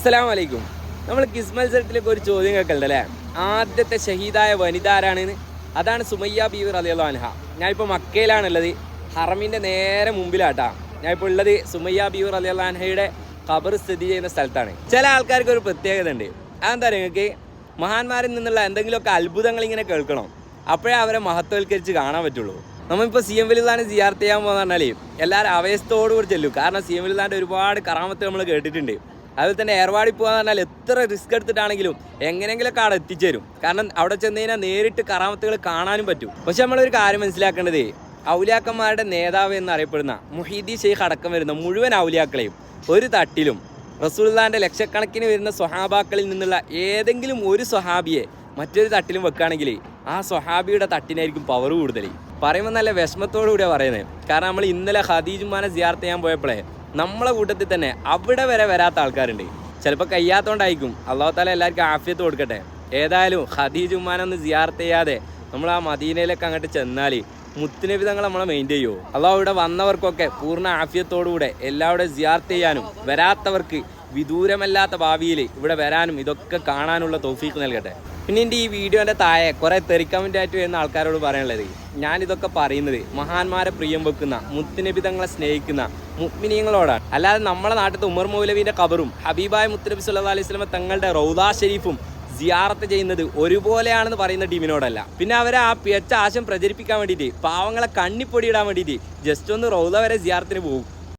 അസ്സലാം വലൈക്കും നമ്മൾ കിസ് മത്സരത്തിലേക്ക് ഒരു ചോദ്യം കേൾക്കലുണ്ടല്ലേ ആദ്യത്തെ ഷഹീദായ വനിത അതാണ് സുമയ്യ ബീവർ അലിയുള്ള അൻഹ. ഞാനിപ്പോൾ മക്കയിലാണുള്ളത്. ഹറമിന്റെ നേരെ മുമ്പിലാട്ടാ. ഞാനിപ്പോൾ ഉള്ളത് സുമയ്യ ബീവർ അലിയുള്ള അൻഹയുടെ ഖബർ സ്ഥിതി ചെയ്യുന്ന സ്ഥലത്താണ്. ചില ആൾക്കാർക്ക് ഒരു പ്രത്യേകത ഉണ്ട് അതെന്താ നിങ്ങൾക്ക്? മഹാന്മാരിൽ നിന്നുള്ള എന്തെങ്കിലുമൊക്കെ അത്ഭുതങ്ങൾ ഇങ്ങനെ കേൾക്കണം. അപ്പോഴേ അവരെ മഹത്വവൽക്കരിച്ച് കാണാൻ പറ്റുള്ളൂ. നമ്മളിപ്പോൾ സി എം വലുതാണ് ജിയാർത്ത് ചെയ്യാൻ പോകുന്ന പറഞ്ഞാൽ എല്ലാവരും അവയസ്ഥോടുകൂടി ചെല്ലും. കാരണം സി എം വലുതാന്റെ ഒരുപാട് കറാമത്ത് നമ്മൾ കേട്ടിട്ടുണ്ട്. അതുപോലെ തന്നെ ഏർവാടി പോകാന്ന് പറഞ്ഞാൽ എത്ര റിസ്ക് എടുത്തിട്ടാണെങ്കിലും എങ്ങനെയെങ്കിലുമൊക്കെ അവിടെ എത്തിച്ചേരും. കാരണം അവിടെ ചെന്ന് കഴിഞ്ഞാൽ നേരിട്ട് കറാമത്തുകൾ കാണാനും പറ്റും. പക്ഷെ നമ്മളൊരു കാര്യം മനസ്സിലാക്കേണ്ടത് ഔലിയാക്കന്മാരുടെ നേതാവ് എന്നറിയപ്പെടുന്ന മുഹീദി ഷെയ്ഖ് അടക്കം വരുന്ന മുഴുവൻ ഔലിയാക്കളെയും ഒരു തട്ടിലും റസൂൽദാന്റെ ലക്ഷക്കണക്കിന് വരുന്ന സ്വഹാബാക്കളിൽ നിന്നുള്ള ഏതെങ്കിലും ഒരു സ്വഹാബിയെ മറ്റൊരു തട്ടിലും വെക്കുകയാണെങ്കിൽ ആ സ്വഹാബിയുടെ തട്ടിനായിരിക്കും പവർ കൂടുതൽ. പറയുമ്പോൾ നല്ല വിഷമത്തോടു കൂടിയാണ് പറയുന്നത്. കാരണം നമ്മൾ ഇന്നലെ ഖദീജുമാനെ സിയാർത്ത് ചെയ്യാൻ പോയപ്പോഴേ നമ്മളെ കൂട്ടത്തിൽ തന്നെ അവിടെ വരെ വരാത്ത ആൾക്കാരുണ്ട്. ചിലപ്പോൾ കഴിയാത്തോണ്ടായിരിക്കും അള്ളാഹു താല എല്ലാവർക്കും ആഫിയത്ത് കൊടുക്കട്ടെ. ഏതായാലും ഖദീജ് ഉമ്മാനൊന്ന് സിയാർത്ത് ചെയ്യാതെ നമ്മൾ ആ മദീനയിലൊക്കെ അങ്ങോട്ട് ചെന്നാൽ മുത്തുനബി തങ്ങൾ നമ്മളെ മെയിന്റെയിൻ ചെയ്യുമോ അള്ളാഹു ഇവിടെ വന്നവർക്കൊക്കെ പൂർണ ആഫിയത്തോടുകൂടെ എല്ലാവരും സിയാർത്ത് ചെയ്യാനും വരാത്തവർക്ക് വിദൂരമല്ലാത്ത ഭാവിയിൽ ഇവിടെ വരാനും ഇതൊക്കെ കാണാനുള്ള തോഫീക്ക് നൽകട്ടെ. പിന്നെ എന്റെ ഈ വീഡിയോന്റെ താഴെ കുറേ തെറിക്കമന്റായിട്ട് വരുന്ന ആൾക്കാരോട് പറയാനുള്ളത് ഞാനിതൊക്കെ പറയുന്നത് മഹാന്മാരെ പ്രിയം വെക്കുന്ന മുത്തുനബിതങ്ങളെ സ്നേഹിക്കുന്ന മുഗ്മിനിയങ്ങളോടാണ് അല്ലാതെ നമ്മുടെ നാട്ടിലത്തെ ഉമർ മൗലവിന്റെ കബറും ഹബീബായ മുത്തുനബി സല്ല അലൈഹി സ്വലമ തങ്ങളുടെ റൗദാ ഷെരീഫും സിയാറത്ത് ചെയ്യുന്നത് ഒരുപോലെയാണെന്ന് പറയുന്ന ടീമിനോടല്ല. പിന്നെ അവരെ ആ പിയച്ച ആശം പ്രചരിപ്പിക്കാൻ വേണ്ടിയിട്ട് പാവങ്ങളെ കണ്ണിപ്പൊടിയിടാൻ വേണ്ടിയിട്ട് ജസ്റ്റ് ഒന്ന് റൗദ വരെ സിയാറത്തിന് പോകും.